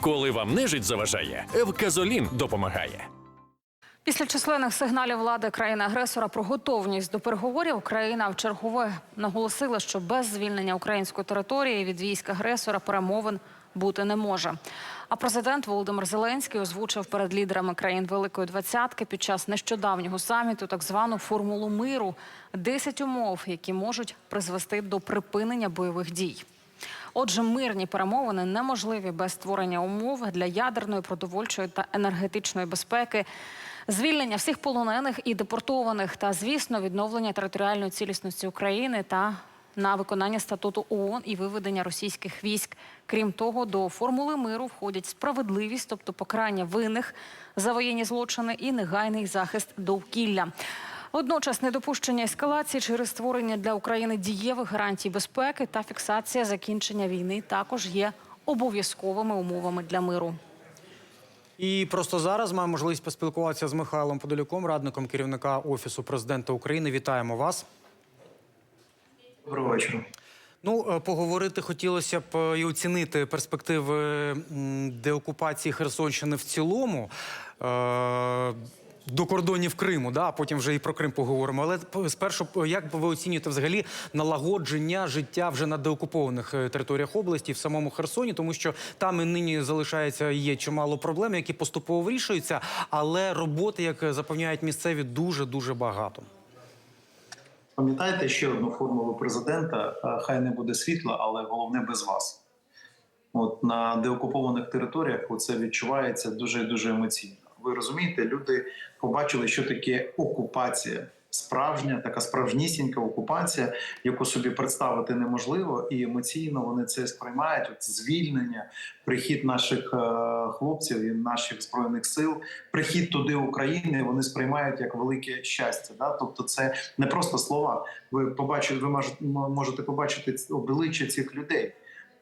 Коли вам нежить заважає, Евказолін допомагає. Після численних сигналів влади країни-агресора про готовність до переговорів Україна в чергове наголосила, що без звільнення української території від військ агресора перемовин бути не може. А президент Володимир Зеленський озвучив перед лідерами країн Великої Двадцятки під час нещодавнього саміту так звану формулу миру 10 умов, які можуть призвести до припинення бойових дій. Отже, мирні перемовини неможливі без створення умов для ядерної, продовольчої та енергетичної безпеки, звільнення всіх полонених і депортованих, та звісно, відновлення територіальної цілісності України та на виконання статуту ООН і виведення російських військ. Крім того, до формули миру входять справедливість, тобто покарання винних за воєнні злочини і негайний захист довкілля. Водночас недопущення ескалації через створення для України дієвих гарантій безпеки та фіксація закінчення війни також є обов'язковими умовами для миру. І просто зараз маємо можливість поспілкуватися з Михайлом Подолюком, радником керівника Офісу президента України. Вітаємо вас. Доброго вечора. Ну, е, поговорити хотілося б е, і оцінити перспективи деокупації Херсонщини в цілому. До кордонів Криму, да, а потім вже і про Крим поговоримо. Але спершу, як ви оцінюєте взагалі налагодження життя вже на деокупованих е, територіях області в самому Херсоні, тому що там і нині залишається є чимало проблем, які поступово вирішуються, але роботи, як запевняють місцеві, дуже дуже багато. Пам'ятаєте ще одну формулу президента: е, хай не буде світла, але головне без вас. От на деокупованих територіях це відчувається дуже дуже емоційно. Ви розумієте, люди побачили, що таке окупація. Справжня, така справжнісінька окупація, яку собі представити неможливо, і емоційно вони це сприймають. От звільнення, прихід наших е, хлопців і наших збройних сил, прихід туди України. Вони сприймають як велике щастя. Да? Тобто, це не просто слова. Ви побачите, ви можете, побачити обличчя цих людей.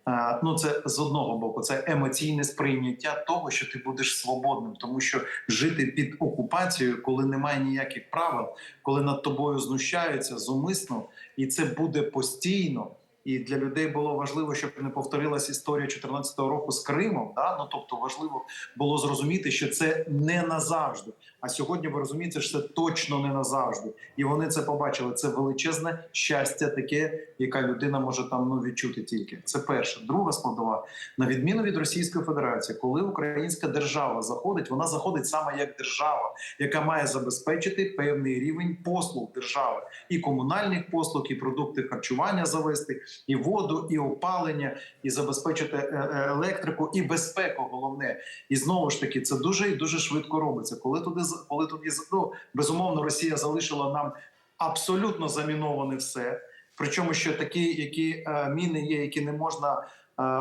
Е, Ну, це з одного боку, це емоційне сприйняття того, що ти будеш свободним, тому що жити під окупацією, коли немає ніяких правил, коли над тобою знущаються зумисно, і це буде постійно. І для людей було важливо, щоб не повторилась історія 2014 року з Кримом. Да? Ну тобто важливо було зрозуміти, що це не назавжди. А сьогодні ви розумієте, що це точно не назавжди. І вони це побачили. Це величезне щастя, таке, яка людина може там ну відчути тільки. Це перше. Друга складова, на відміну від Російської Федерації, коли українська держава заходить, вона заходить саме як держава, яка має забезпечити певний рівень послуг держави і комунальних послуг, і продукти харчування завести, і воду, і опалення, і забезпечити е, е, електрику, і безпеку. Головне, і знову ж таки, це дуже і дуже швидко робиться. Коли туди коли туди ну, безумовно Росія залишила нам абсолютно заміноване все. Причому що такі, які е, міни є, які не можна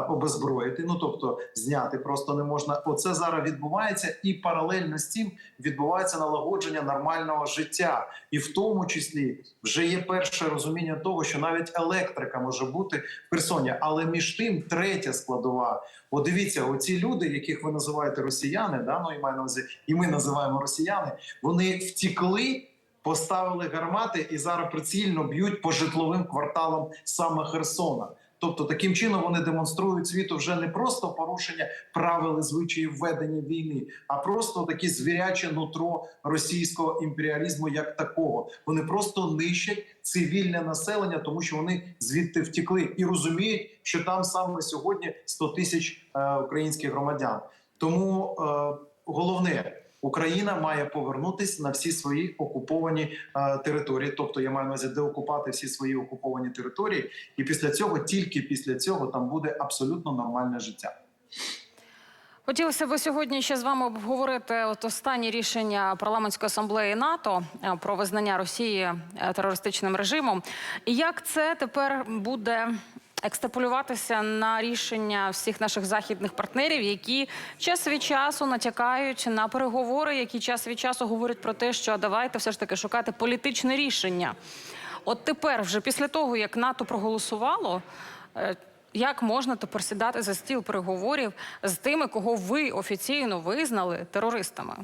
обезброїти, ну тобто зняти просто не можна. Оце зараз відбувається, і паралельно з цим відбувається налагодження нормального життя, і в тому числі вже є перше розуміння того, що навіть електрика може бути в персоні. Але між тим, третя складова. От дивіться, оці люди, яких ви називаєте росіяни, да ну і маю на увазі, і ми називаємо росіяни, вони втікли. Поставили гармати і зараз прицільно б'ють по житловим кварталам саме Херсона. Тобто, таким чином вони демонструють світу вже не просто порушення правил і звичаїв ведення війни, а просто таке звіряче нутро російського імперіалізму як такого. Вони просто нищать цивільне населення, тому що вони звідти втекли і розуміють, що там саме сьогодні 100 тисяч е, українських громадян. Тому е, головне. Україна має повернутися на всі свої окуповані е, території, тобто я маю на увазі деокупати всі свої окуповані території, і після цього, тільки після цього, там буде абсолютно нормальне життя. Хотілося б сьогодні ще з вами обговорити от останні рішення парламентської асамблеї НАТО е, про визнання Росії е, терористичним режимом. І як це тепер буде екстраполюватися на рішення всіх наших західних партнерів, які час від часу натякають на переговори, які час від часу говорять про те, що давайте все ж таки шукати політичне рішення. От тепер, вже після того, як НАТО проголосувало. е, як можна тепер сідати за стіл переговорів з тими, кого ви офіційно визнали терористами?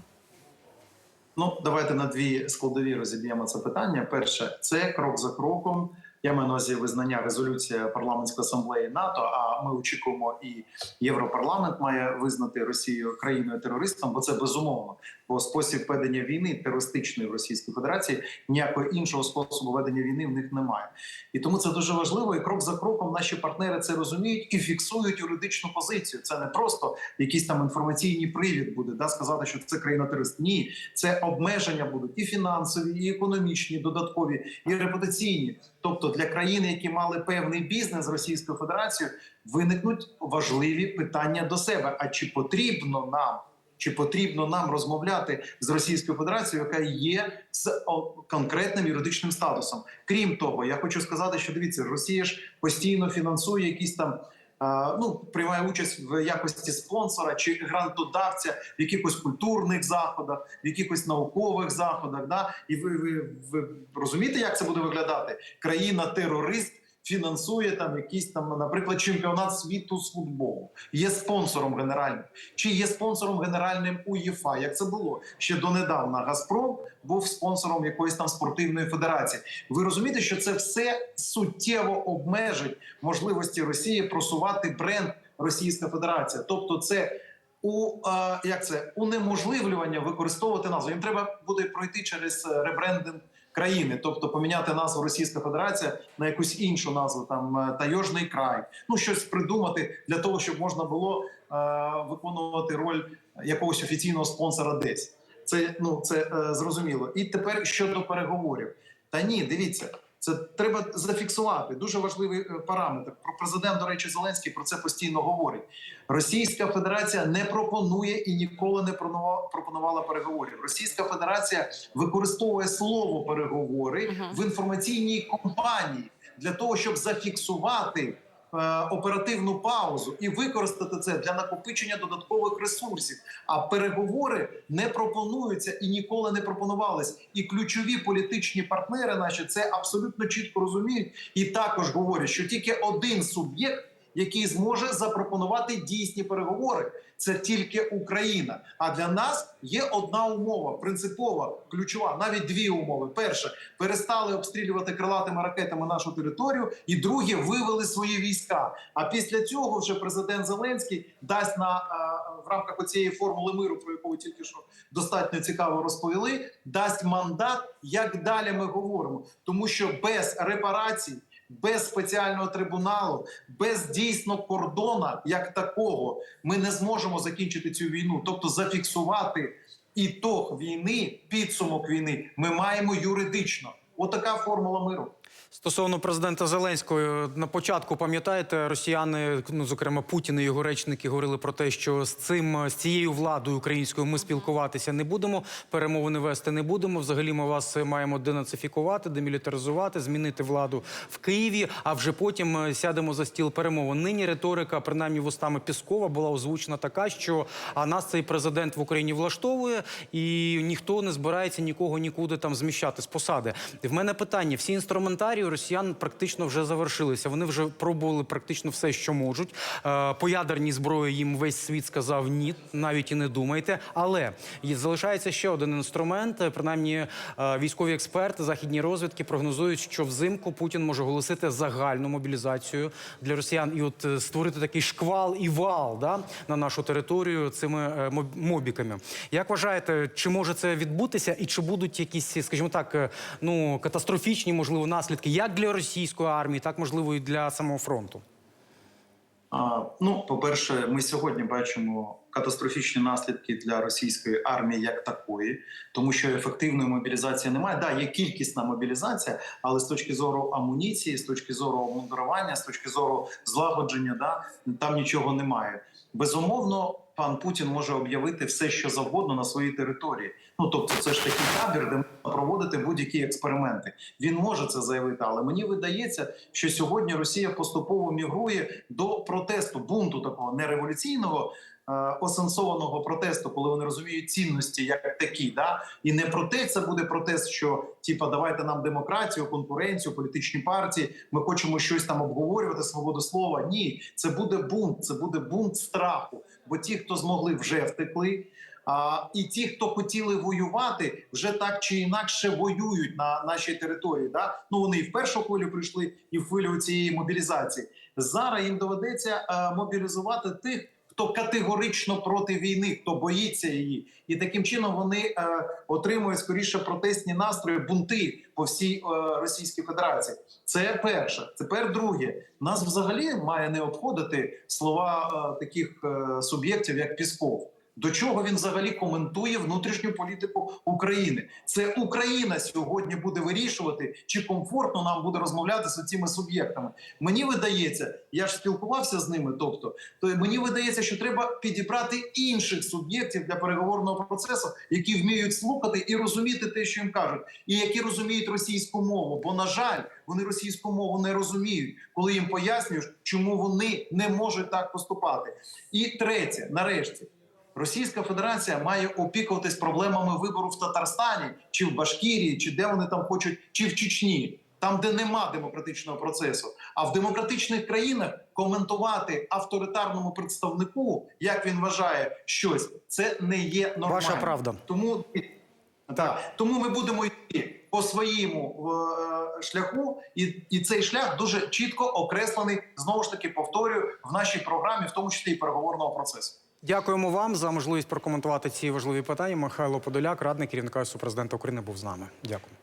Ну, давайте на дві складові розіб'ємо це питання. Перше, це крок за кроком Я маю на увазі визнання резолюція парламентської асамблеї НАТО. А ми очікуємо, і Європарламент має визнати Росію країною терористом, бо це безумовно. Бо спосіб ведення війни терористичної в Російській Федерації ніякого іншого способу ведення війни в них немає. І тому це дуже важливо. І крок за кроком наші партнери це розуміють і фіксують юридичну позицію. Це не просто якийсь там інформаційний привід буде да сказати, що це країна терорист. Ні, це обмеження будуть і фінансові, і економічні, додаткові, і репутаційні. Тобто для країн, які мали певний бізнес з Російською Федерацією, виникнуть важливі питання до себе. А чи потрібно нам? Чи потрібно нам розмовляти з Російською Федерацією, яка є з конкретним юридичним статусом? Крім того, я хочу сказати, що дивіться, Росія ж постійно фінансує якісь там. Ну, приймає участь в якості спонсора чи грантодавця в якихось культурних заходах, в якихось наукових заходах. Да? І ви, ви, ви розумієте, як це буде виглядати? Країна-терорист фінансує там якийсь там, наприклад, чемпіонат світу з футболу, є спонсором генеральним, чи є спонсором генеральним УЄФА, як це було ще донедавна. Газпром був спонсором якоїсь там спортивної федерації. Ви розумієте, що це все суттєво обмежить можливості Росії просувати бренд Російська Федерація, тобто це. У е, як це унеможливлювання використовувати назву. Їм треба буде пройти через е, ребрендинг країни, тобто поміняти назву Російська Федерація на якусь іншу назву, там е, Тайожний край, ну щось придумати для того, щоб можна було е, виконувати роль якогось офіційного спонсора десь. Це ну це е, зрозуміло. І тепер щодо переговорів. Та ні, дивіться, це треба зафіксувати. Дуже важливий е, параметр. Про президент, до речі, Зеленський про це постійно говорить. Російська Федерація не пропонує і ніколи не пропонувала- переговорів. Російська Федерація використовує слово переговори в інформаційній компанії для того, щоб зафіксувати. Е, Оперативну паузу і використати це для накопичення додаткових ресурсів. А переговори не пропонуються і ніколи не пропонувались. І ключові політичні партнери наші це абсолютно чітко розуміють і також говорять, що тільки один суб'єкт, який зможе запропонувати дійсні переговори, це тільки Україна. А для нас є одна умова принципова, ключова, навіть дві умови. Перше, перестали обстрілювати крилатими ракетами нашу територію, і друге, вивели свої війська. А після цього вже президент Зеленський дасть на в рамках цієї формули миру, про яку ви тільки що достатньо цікаво розповіли, дасть мандат, як далі ми говоримо, тому що без репарацій. Без спеціального трибуналу, без дійсно кордона як такого, ми не зможемо закінчити цю війну. Тобто зафіксувати ітог війни, підсумок війни, ми маємо юридично. Отака формула миру. Стосовно президента Зеленського, на початку пам'ятаєте, росіяни, ну зокрема Путін і його речники, говорили про те, що з цим з цією владою українською ми спілкуватися не будемо, перемовини вести не будемо. Взагалі, ми вас маємо денацифікувати, демілітаризувати, змінити владу в Києві. А вже потім е, сядемо за стіл перемовин. Нині риторика, принаймні вустами Піскова, була озвучена така, що а нас цей президент в Україні влаштовує, і ніхто не збирається нікого нікуди там зміщати з посади. В мене питання: всі інструментарії росіян практично вже завершилися. Вони вже пробували практично все, що можуть. Е, По ядерній зброї їм весь світ сказав ні, навіть і не думайте. Але залишається ще один інструмент. Принаймні, е, військові експерти, західні розвідки прогнозують, що взимку Путін може оголосити загальну мобілізацію для росіян і от е, створити такий шквал і вал да, на нашу територію цими мобіками. Як вважаєте, чи може це відбутися, і чи будуть якісь, скажімо так, ну катастрофічні, можливо, наслідки як для російської армії, так можливо і для самого фронту? А, ну, по-перше, ми сьогодні бачимо катастрофічні наслідки для російської армії як такої, тому що ефективної мобілізації немає. Да, є кількісна мобілізація, але з точки зору амуніції, з точки зору обмундирування, з точки зору злагодження, да, там нічого немає. Безумовно, пан Путін може об'явити все, що завгодно на своїй території. Ну тобто, це ж такий табір, де можна проводити будь-які експерименти. Він може це заявити, але мені видається, що сьогодні Росія поступово мігрує до протесту, бунту такого не революційного. е, Осенсованого протесту, коли вони розуміють цінності як такі, да і не про те, це буде протест, що типа давайте нам демократію, конкуренцію, політичні партії. Ми хочемо щось там обговорювати, свободу слова. Ні, це буде бунт, це буде бунт страху. Бо ті, хто змогли, вже втекли. А, і ті, хто хотіли воювати, вже так чи інакше воюють на нашій території. Да? Ну вони і в першу хвилю прийшли, і в хвилю цієї мобілізації. Зараз їм доведеться е, мобілізувати тих, хто категорично проти війни, хто боїться її, і таким чином вони е, отримують скоріше протестні настрої, бунти по всій е, Російській Федерації. Це перше. Тепер друге. Нас взагалі має не обходити слова е, таких е, суб'єктів, як Пісков. До чого він взагалі коментує внутрішню політику України? Це Україна сьогодні буде вирішувати, чи комфортно нам буде розмовляти з цими суб'єктами. Мені видається, я ж спілкувався з ними. Тобто, то мені видається, що треба підібрати інших суб'єктів для переговорного процесу, які вміють слухати і розуміти те, що їм кажуть, і які розуміють російську мову. Бо на жаль, вони російську мову не розуміють, коли їм пояснюєш, чому вони не можуть так поступати. І третє, нарешті. Російська Федерація має опікуватись проблемами вибору в Татарстані чи в Башкірії, чи де вони там хочуть, чи в Чечні, там, де нема демократичного процесу. А в демократичних країнах коментувати авторитарному представнику, як він вважає щось, це не є нормально. Ваша правда. Тому так, тому ми будемо йти по своєму е, шляху, і, і цей шлях дуже чітко окреслений. Знову ж таки повторюю в нашій програмі, в тому числі і переговорного процесу. Дякуємо вам за можливість прокоментувати ці важливі питання. Михайло Подоляк, радник керівника Су президента України, був з нами. Дякую.